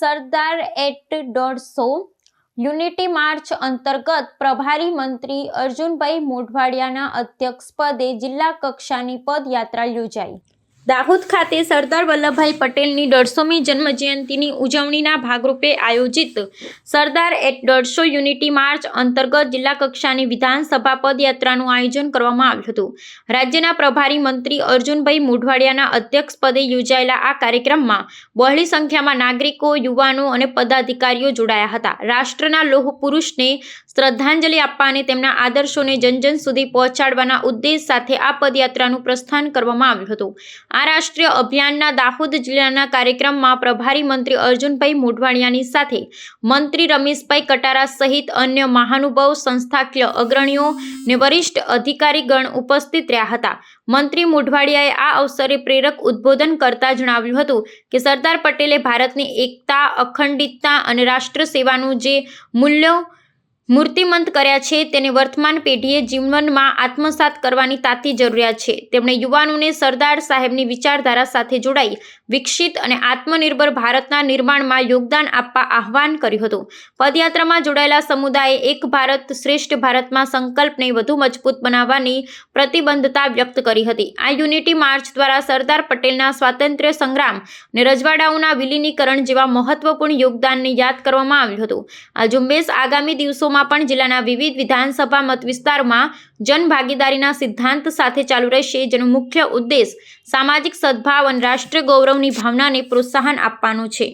સરદાર at દોઢસો unity march અંતર્ગત પ્રભારી મંત્રી અર્જુનભાઈ મોઢવાડિયાના અધ્યક્ષપદે જિલ્લા કક્ષાની પદયાત્રા યોજાઈ. દાહોદ ખાતે સરદાર વલ્લભભાઈ પટેલની દોઢસોમી જન્મજયંતિની ઉજવણીના ભાગરૂપે આયોજિત સરદાર એટ દોઢસો યુનિટી માર્ચ અંતર્ગત જિલ્લા કક્ષાની વિધાનસભા પદયાત્રાનું આયોજન કરવામાં આવ્યું હતું. રાજ્યના પ્રભારી મંત્રી અર્જુનભાઈ મોઢવાડિયાના અધ્યક્ષપદે યોજાયેલા આ કાર્યક્રમમાં બહોળી સંખ્યામાં નાગરિકો, યુવાનો અને પદાધિકારીઓ જોડાયા હતા. રાષ્ટ્રના લોહ પુરુષને શ્રદ્ધાંજલિ આપવા અને તેમના આદર્શોને જન જન સુધી પહોંચાડવાના ઉદ્દેશ સાથે આ પદયાત્રાનું પ્રસ્થાન કરવામાં આવ્યું હતું. આ રાષ્ટ્રીય અભિયાનના દાહોદ જિલ્લાના કાર્યક્રમમાં પ્રભારી મંત્રી અર્જુનભાઈ મોઢવાડિયાની સાથે મંત્રી રમેશભાઈ કટારા સહિત અન્ય મહાનુભાવ, સંસ્થાકીય અગ્રણીઓ ને વરિષ્ઠ અધિકારીગણ ઉપસ્થિત રહ્યા હતા. મંત્રી મોઢવાડિયાએ આ અવસરે પ્રેરક ઉદ્બોધન કરતા જણાવ્યું હતું કે સરદાર પટેલે ભારતની એકતા, અખંડિતતા અને રાષ્ટ્ર સેવાનું જે મૂલ્યો મૂર્તિમંત કર્યા છે. તેને વર્તમાન પેઢીએ જીવનમાં આત્મસાત કરવાની તાતી જરૂરિયાત છે. તેમણે યુવાનોને સરદાર સાહેબની વિચારધારા સાથે જોડાઈ, વિકસિત અને આત્મનિર્ભર ભારતના નિર્માણમાં યોગદાન આપવા આહ્વાન કર્યું હતું. પદયાત્રામાં જોડાયેલા સમુદાયે એક ભારત શ્રેષ્ઠ ભારતમાં સંકલ્પને વધુ મજબૂત બનાવવાની પ્રતિબદ્ધતા વ્યક્ત કરી હતી. આ યુનિટી માર્ચ દ્વારા સરદાર પટેલના સ્વાતંત્ર્ય સંગ્રામ અને રજવાડાઓના વિલીનીકરણ જેવા મહત્વપૂર્ણ યોગદાનને યાદ કરવામાં આવ્યું હતું. આ ઝુંબેશ આગામી દિવસોમાં પણ જિલ્લાના વિવિધ વિધાનસભા મત વિસ્તારમાં જનભાગીદારીના સિદ્ધાંત સાથે ચાલુ રહેશે, જેનો મુખ્ય ઉદ્દેશ સામાજિક સદભાવ અને રાષ્ટ્રીય ગૌરવની ભાવનાને પ્રોત્સાહન આપવાનો છે.